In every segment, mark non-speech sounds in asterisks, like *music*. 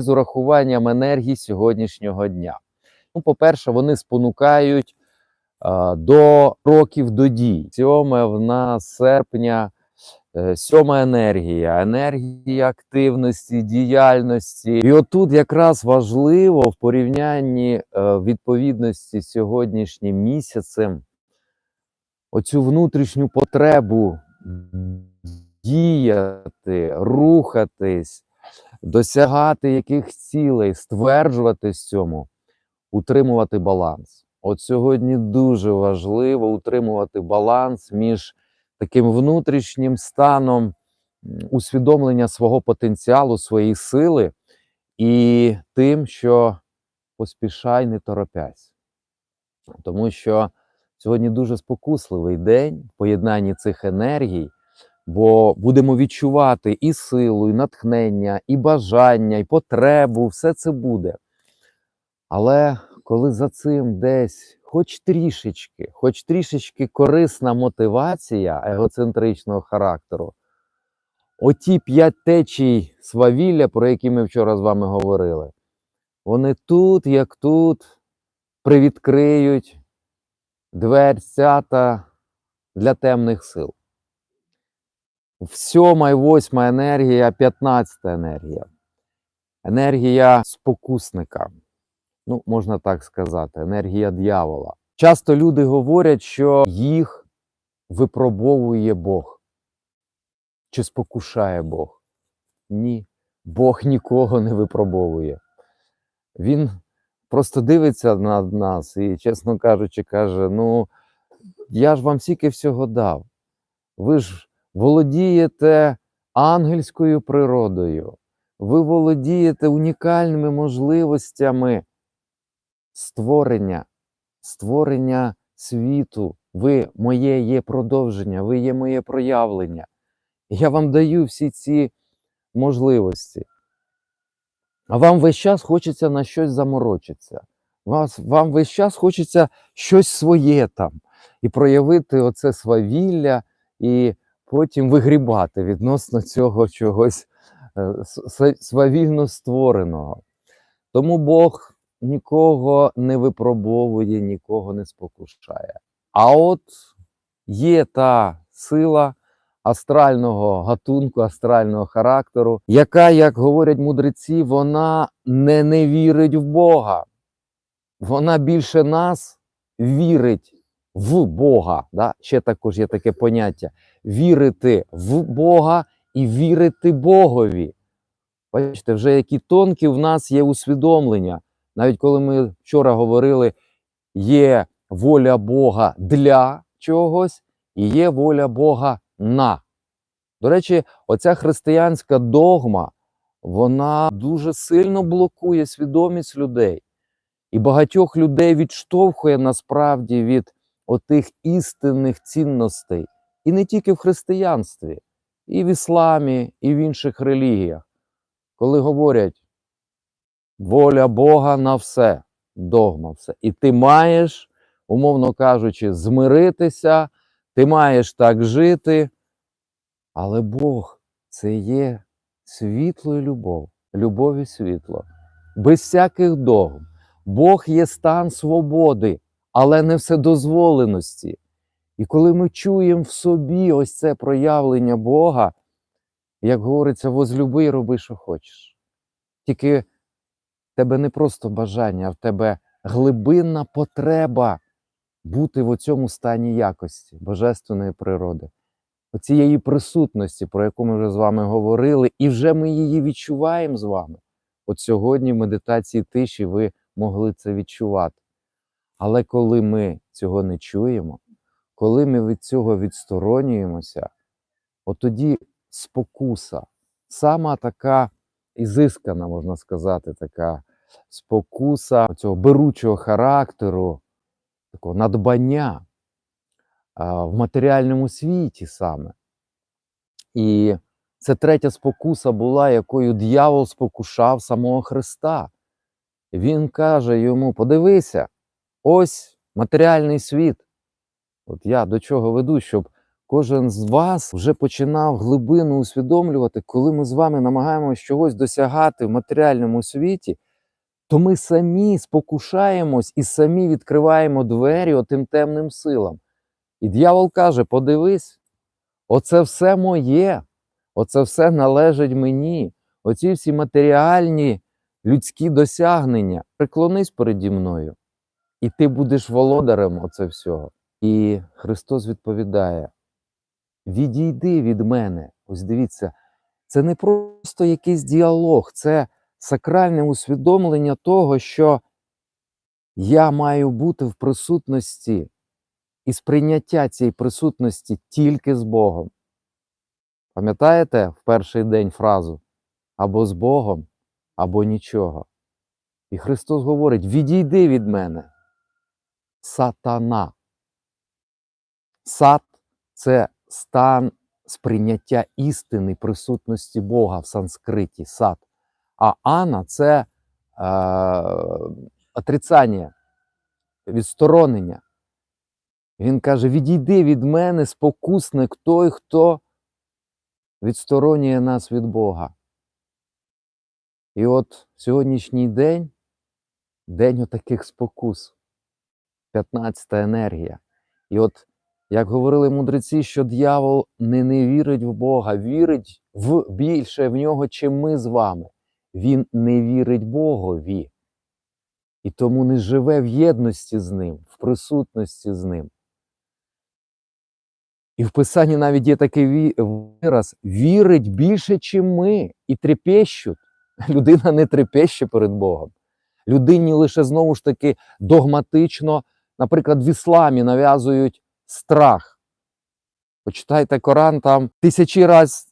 з урахуванням енергії сьогоднішнього дня. Ну, по-перше, вони спонукають а, до років до дій. Сьоме в нас серпня, е, сьома енергія, енергія активності, діяльності. І отут якраз важливо в порівнянні е, відповідності сьогоднішнім місяцем оцю внутрішню потребу діяти, рухатись, досягати яких цілей, стверджуватись цьому, утримувати баланс. От сьогодні дуже важливо утримувати баланс між таким внутрішнім станом усвідомлення свого потенціалу, своєї сили і тим, що поспішай, не торопясь. Тому що сьогодні дуже спокусливий день в поєднанні цих енергій, бо будемо відчувати і силу, і натхнення, і бажання, і потребу, все це буде. Але коли за цим десь хоч трішечки, хоч трішечки корисна мотивація егоцентричного характеру, оті п'ять течій свавілля, про які ми вчора з вами говорили, вони тут, як тут, привідкриють дверцята для темних сил. Сьома і восьма енергія, п'ятнадцята енергія. Енергія спокусника. Ну, можна так сказати, енергія дьявола. Часто люди говорять, що їх випробовує Бог чи спокушає Бог. Ні, Бог нікого не випробовує. Він просто дивиться на нас і, чесно кажучи, каже: Ну, я ж вам стільки всього дав. Ви ж володієте ангельською природою, ви володієте унікальними можливостями створення, створення світу. Ви моє є продовження, ви є моє проявлення. Я вам даю всі ці можливості. А вам весь час хочеться на щось заморочитися. Вас, вам весь час хочеться щось своє там і проявити оце свавілля, і потім вигрібати відносно цього чогось е, свавільно створеного. Тому Бог нікого не випробовує, нікого не спокушає. А от є та сила астрального гатунку, астрального характеру, яка, як говорять мудреці, вона не, не вірить в Бога. Вона більше нас вірить в Бога. Да? Ще також є таке поняття: вірити в Бога і вірити Богові. Бачите, вже які тонкі в нас є усвідомлення. Навіть коли ми вчора говорили, є воля Бога для чогось і є воля Бога на. До речі, оця християнська догма, вона дуже сильно блокує свідомість людей. І багатьох людей відштовхує насправді від отих істинних цінностей. І не тільки в християнстві, і в ісламі, і в інших релігіях. Коли говорять воля Бога на все, догма, все. І ти маєш, умовно кажучи, змиритися, ти маєш так жити. Але Бог це є світло і любов, любов і світло, без всяких догм. Бог є стан свободи, але не вседозволеності. І коли ми чуємо в собі ось це проявлення Бога, як говориться, возлюби роби, що хочеш. Тільки в тебе не просто бажання, а в тебе глибинна потреба бути в цьому стані якості божественної природи, оцієї присутності, про яку ми вже з вами говорили, і вже ми її відчуваємо з вами. От сьогодні в медитації тиші ви могли це відчувати. Але коли ми цього не чуємо, коли ми від цього відсторонюємося, от тоді спокуса, сама така ізискана, можна сказати, така спокуса цього беручого характеру, такого надбання а, в матеріальному світі саме. І це третя спокуса була, якою дьявол спокушав самого Христа. Він каже йому: подивися, ось матеріальний світ. От я до чого веду, щоб кожен з вас вже починав глибину усвідомлювати, коли ми з вами намагаємося чогось досягати в матеріальному світі, то ми самі спокушаємось і самі відкриваємо двері отим темним силам. І дьявол каже: подивись, оце все моє, оце все належить мені, оці всі матеріальні людські досягнення. Приклонись переді мною, і ти будеш володарем оце всього. І Христос відповідає: Відійди від мене. Ось дивіться, це не просто якийсь діалог, це сакральне усвідомлення того, що я маю бути в присутності і сприйняття цієї присутності тільки з Богом. Пам'ятаєте в перший день фразу або з Богом, або нічого. І Христос говорить: відійди від мене, сатана. Сат це стан сприйняття істини присутності Бога в санскриті сат. А ана це е, отрицання, відсторонення. Він каже: відійди від мене, спокусник той, хто відсторонює нас від Бога. І от сьогоднішній день день отаких спокус, 15-та енергія. І от, як говорили мудреці, що дьявол не, не вірить в Бога, вірить в більше в нього, чим ми з вами. Він не вірить Богові. І тому не живе в єдності з ним, в присутності з ним. І в Писанні навіть є такий вираз: вірить більше, чим ми, і трепещуть. *laughs* Людина не трепеще перед Богом. Людині лише знову ж таки догматично, наприклад, в ісламі нав'язують страх. Почитайте Коран, там тисячі разів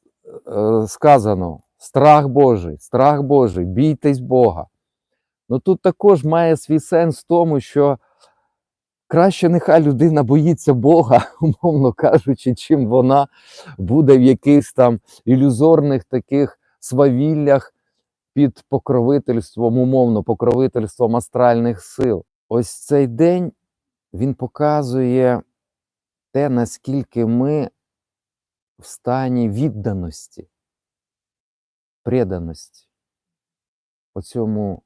е, сказано: страх Божий, страх Божий, бійтесь Бога. Ну тут також має свій сенс в тому, що краще нехай людина боїться Бога, *laughs* умовно кажучи, чим вона буде в якихось там ілюзорних таких свавіллях під покровительством, умовно, покровительством астральних сил. Ось цей день він показує те, наскільки ми в стані відданості, преданості, оцьому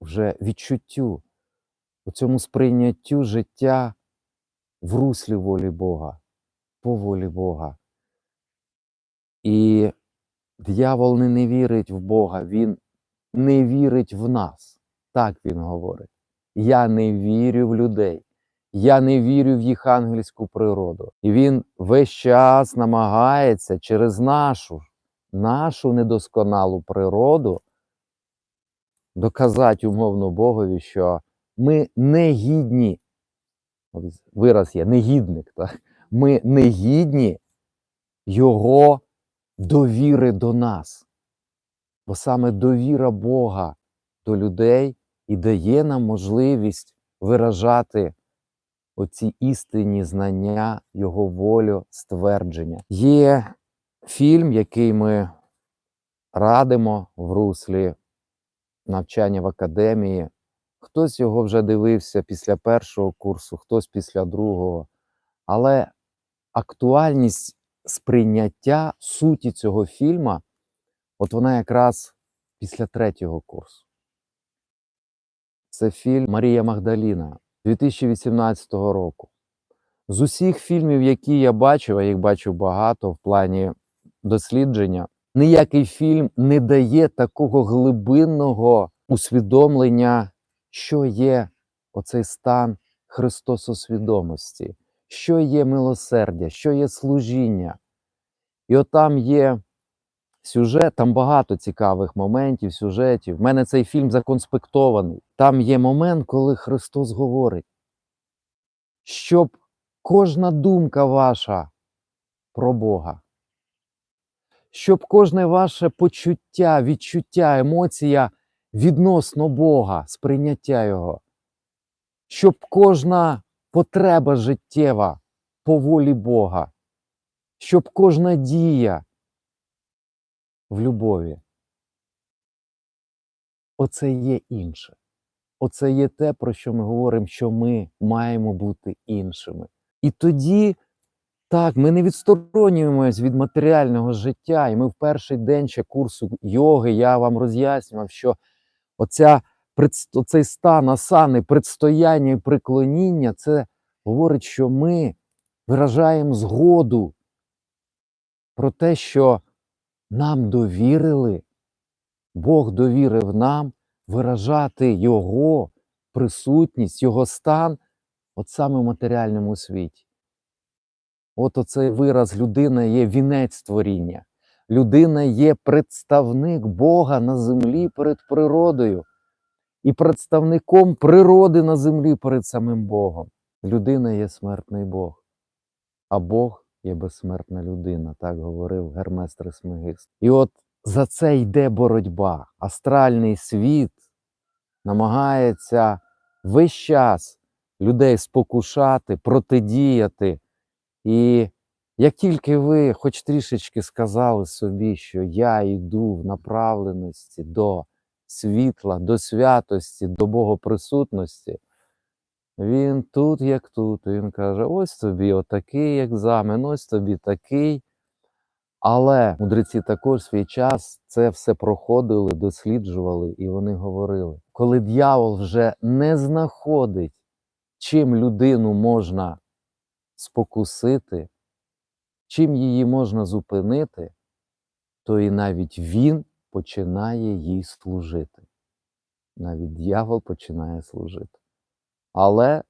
вже відчуттю, оцьому сприйняттю життя в руслі волі Бога, по волі Бога. І Д'явол не, не вірить в Бога, він не вірить в нас. Так він говорить. Я не вірю в людей, я не вірю в їх ангельську природу. І він весь час намагається через нашу, нашу недосконалу природу доказати умовно Богові, що ми не гідні. Вираз є негідник. Так? Ми не гідні Його довіри до нас. Бо саме довіра Бога до людей і дає нам можливість виражати оці істинні знання, Його волю, ствердження. Є фільм, який ми радимо в руслі навчання в академії. Хтось його вже дивився після першого курсу, хтось після другого. Але актуальність сприйняття суті цього фільму, от вона якраз після третього курсу. Це фільм Марія Магдаліна 2018 року. З усіх фільмів, які я бачив, а їх бачив багато в плані дослідження, ніякий фільм не дає такого глибинного усвідомлення, що є оцей стан Христососвідомості що є милосердя, що є служіння. І от там є сюжет, там багато цікавих моментів, сюжетів. У мене цей фільм законспектований. Там є момент, коли Христос говорить, щоб кожна думка ваша про Бога, щоб кожне ваше почуття, відчуття, емоція відносно Бога, сприйняття Його, щоб кожна потреба життєва по волі Бога, щоб кожна дія в любові. Оце є інше. Оце є те, про що ми говоримо, що ми маємо бути іншими. І тоді Так, ми не відсторонюємось від матеріального життя, і ми в перший день ще курсу йоги я вам роз'яснював, що оця, оцей стан асани, предстояння і преклоніння, це говорить, що ми виражаємо згоду про те, що нам довірили, Бог довірив нам виражати Його присутність, Його стан от саме в матеріальному світі. От оцей вираз людина є вінець творіння. Людина є представник Бога на землі перед природою і представником природи на землі перед самим Богом. Людина є смертний Бог, а Бог є безсмертна людина, так говорив Гермес Трисмегист. І от за це йде боротьба. Астральний світ намагається весь час людей спокушати, протидіяти. І як тільки ви хоч трішечки сказали собі, що я йду в направленості до світла, до святості, до Богоприсутності, він тут, як тут. Він каже: ось тобі отакий екзамен, ось тобі такий. Але мудреці також свій час це все проходили, досліджували, і вони говорили: коли дьявол вже не знаходить, чим людину можна спокусити, чим її можна зупинити, то і навіть він починає їй служити. Навіть дьявол починає служити. Але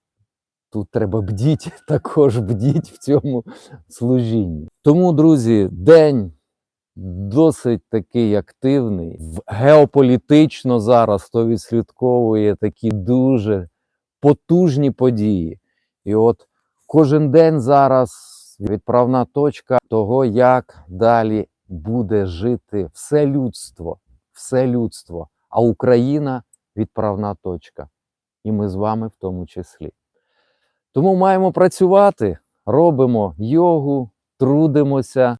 тут треба бдіть, *laughs* також бдіть в цьому служінні. Тому, друзі, день досить такий активний. Геополітично зараз то відслідковує такі дуже потужні події. І от кожен день зараз відправна точка того, як далі буде жити все людство, все людство, а Україна відправна точка. І ми з вами в тому числі. Тому маємо працювати, робимо йогу, трудимося,